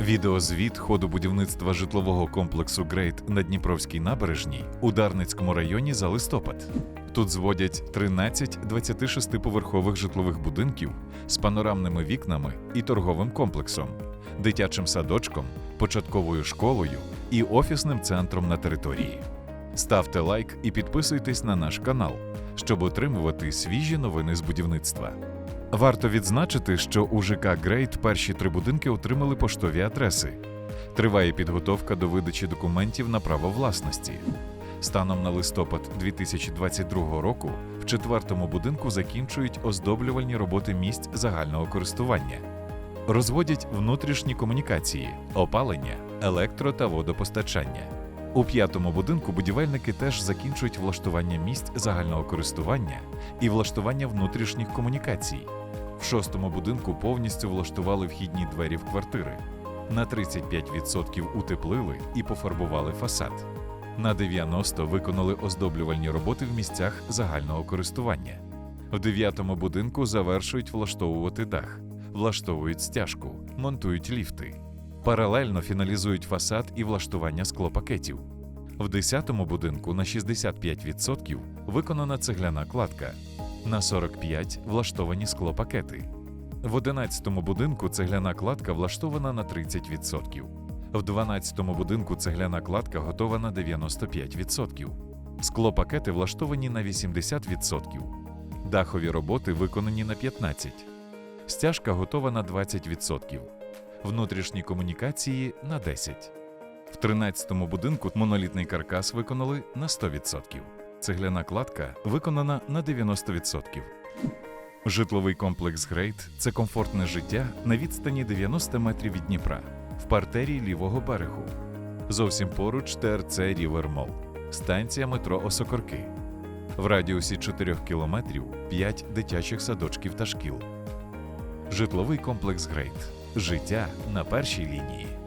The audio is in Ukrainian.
Відеозвіт ходу будівництва житлового комплексу Грейт на Дніпровській набережній у Дарницькому районі за листопад. Тут зводять 13 26-поверхових житлових будинків з панорамними вікнами і торговим комплексом, дитячим садочком, початковою школою і офісним центром на території. Ставте лайк і підписуйтесь на наш канал, щоб отримувати свіжі новини з будівництва. Варто відзначити, що у ЖК Грейт перші три будинки отримали поштові адреси. Триває підготовка до видачі документів на право власності. Станом на листопад 2022 року в четвертому будинку закінчують оздоблювальні роботи місць загального користування. Розводять внутрішні комунікації, опалення, електро та водопостачання. У п'ятому будинку будівельники теж закінчують влаштування місць загального користування і влаштування внутрішніх комунікацій. В шостому будинку повністю влаштували вхідні двері в квартири. На 35% утеплили і пофарбували фасад. На 90 виконали оздоблювальні роботи в місцях загального користування. В дев'ятому будинку завершують влаштовувати дах, влаштовують стяжку, монтують ліфти. Паралельно фіналізують фасад і влаштування склопакетів. В 10-му будинку на 65% виконана цегляна кладка, на 45% влаштовані склопакети. В 11-му будинку цегляна кладка влаштована на 30%. В 12-му будинку цегляна кладка готова на 95%. Склопакети влаштовані на 80%. Дахові роботи виконані на 15%. Стяжка готова на 20%. Внутрішні комунікації на 10%. В 13-му будинку монолітний каркас виконали на 100%. Цегляна кладка виконана на 90%. Житловий комплекс Грейт це комфортне життя на відстані 90 метрів від Дніпра в партері лівого берегу. Зовсім поруч ТРЦ Рівер Мол, станція метро Осокорки. В радіусі 4 кілометрів 5 дитячих садочків та шкіл. Житловий комплекс Грейт. Життя на першій лінії.